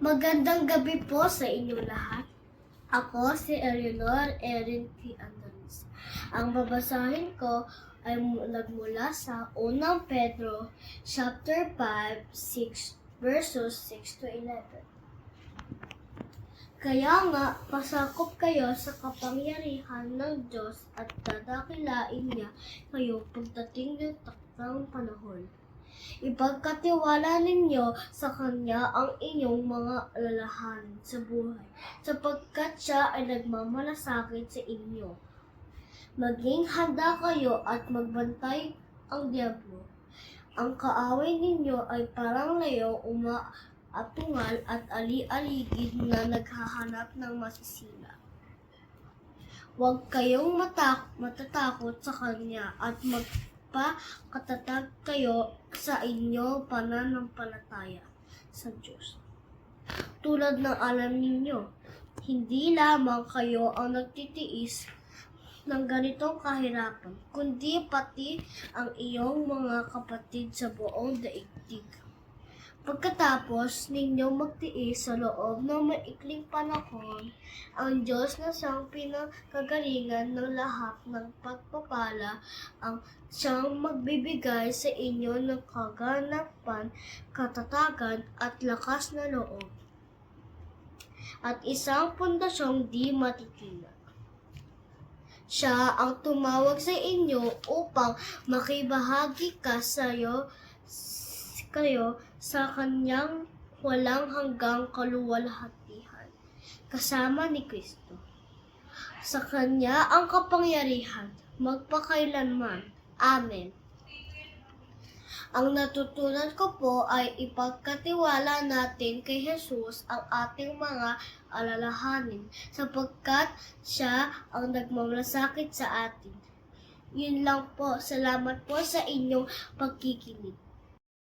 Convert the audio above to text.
Magandang gabi po sa inyong lahat. Ako si Eleanor Erin P. Andalusia. Ang babasahin ko ay mu- nagmula sa unang Pedro chapter 5, 6 verses 6 to 11. Kaya nga, pasakop kayo sa kapangyarihan ng Diyos at dadakilain niya kayo pagdating ng takdang panahon. Ipagkatiwala ninyo sa Kanya ang inyong mga alalahan sa buhay, sapagkat siya ay nagmamalasakit sa inyo. Maging handa kayo at magbantay ang Diablo. Ang kaaway ninyo ay parang layo umaatungal at ali-aligid na naghahanap ng masisila. Huwag kayong matak matatakot sa Kanya at magpakatatag kayo sa inyo pananampalataya sa Diyos. Tulad ng alam ninyo, hindi lamang kayo ang nagtitiis ng ganitong kahirapan, kundi pati ang iyong mga kapatid sa buong daigdig. Pagkatapos ninyong magtiis sa loob ng maikling panahon, ang Diyos na siyang pinakagalingan ng lahat ng pagpapala ang siyang magbibigay sa inyo ng kaganapan, katatagan at lakas na loob. At isang pundasyong di matitinag. Siya ang tumawag sa inyo upang makibahagi ka sayo, kayo sa kanyang walang hanggang kaluwalhatihan, kasama ni Kristo. Sa kanya ang kapangyarihan, magpakailanman. Amen. Ang natutunan ko po ay ipagkatiwala natin kay Jesus ang ating mga alalahanin sapagkat siya ang nagmamalasakit sa atin. Yun lang po. Salamat po sa inyong pagkikinig.